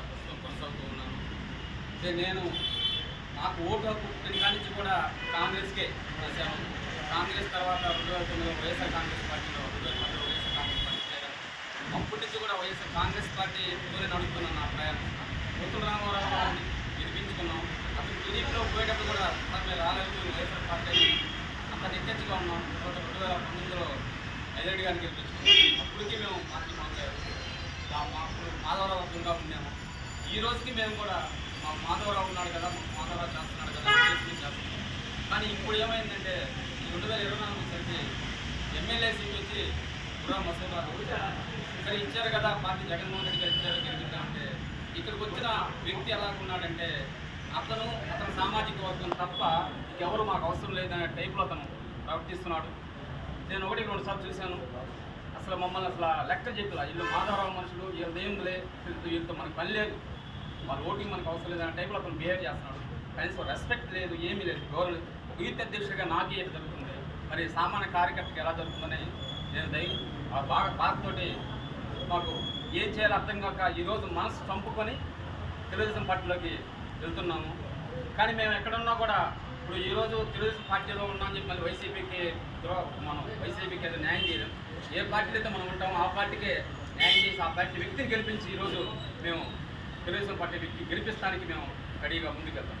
ప్రస్తుతం కొనసాగుతూ ఉన్నాను అంటే నేను నాకు ఓటు హక్కు పుట్టిన కానించి నుంచి కూడా కాంగ్రెస్కే చేశాను కాంగ్రెస్ తర్వాత రెండు వేల తొమ్మిదిలో వైఎస్ఆర్ కాంగ్రెస్ పార్టీలో రెండు వేల పదిలో వైఎస్ఆర్ కాంగ్రెస్ పార్టీ చేరాను అప్పటి నుంచి కూడా వైఎస్ఆర్ కాంగ్రెస్ పార్టీ పార్టీతోనే నడుపుతున్నాను నా ప్రయాణం పొత్తుల రామారావు గారిని గెలిపించుకున్నాం అప్పుడు టీడీపీలో పోయేటప్పుడు కూడా సార్ మీరు రాలేదు వైఎస్ఆర్ పార్టీ అంత నెక్కెచ్చుగా ఉన్నాం తర్వాత రెండు వేల పంతొమ్మిదిలో ఎల్రెడ్డి గారిని గెలిపించుకున్నాం అప్పటికి మేము పార్టీ మాట్లాడారు అప్పుడు మాధవరావు దుర్గా ఉన్నాము ఈ రోజుకి మేము కూడా మా మాధవరావు ఉన్నాడు కదా మా మాధవరావు చేస్తున్నాడు కదా చేస్తున్నాం. కానీ ఇప్పుడు ఏమైందంటే ఈ రెండు వేల ఇరవై నాలుగు వచ్చేసి ఎమ్మెల్యే సీట్ వచ్చి గురా మసూద్ గారు ఇక్కడ ఇచ్చారు కదా పార్టీ జగన్మోహన్ రెడ్డి గారు ఇచ్చారు అంటే. ఇక్కడికి వచ్చిన వ్యక్తి ఎలా ఉన్నాడంటే అతను అతని సామాజిక వర్గం తప్ప ఇంకెవరు మాకు అవసరం లేదనే టైప్లో అతను ప్రవర్తిస్తున్నాడు. నేను ఒకటి రెండు సార్లు చూశాను. అసలు మమ్మల్ని అసలు లెక్క చెప్పిలా. వీళ్ళు మాధవరావు మనుషులు వీళ్ళు ఏం వీళ్ళతో వీళ్ళతో మనకి పని లేదు. వాళ్ళ ఓటింగ్ మనకు అవసరం లేదు అనే టైప్లో అతను బిహేవ్ చేస్తున్నాడు. కనీసం రెస్పెక్ట్ లేదు ఏమీ లేదు గౌరవం యూత్ అధ్యక్షుడిగా నాకే జరుగుతుంది. మరి సామాన్య కార్యకర్తకి ఎలా జరుగుతుందని నేను దయ బాగా బాధతోటి మాకు ఏం చేయాలో అర్థం కాక ఈరోజు మనసు చంపుకొని తెలుగుదేశం పార్టీలోకి వెళ్తున్నాము. కానీ మేము ఎక్కడున్నా కూడా ఇప్పుడు ఈరోజు తెలుగుదేశం పార్టీలో ఉన్నామని చెప్పి మళ్ళీ వైసీపీకి మనం వైసీపీకి అయితే న్యాయం చేయడం ఏ పార్టీలో అయితే మనం ఉంటామో ఆ పార్టీకే న్యాయం చేసి ఆ పార్టీ వ్యక్తిని గెలిపించి ఈరోజు మేము తెలుగుదేశం పార్టీ గెలిపిస్తానికి మేము రెడీగా ముందుకెళ్తాం.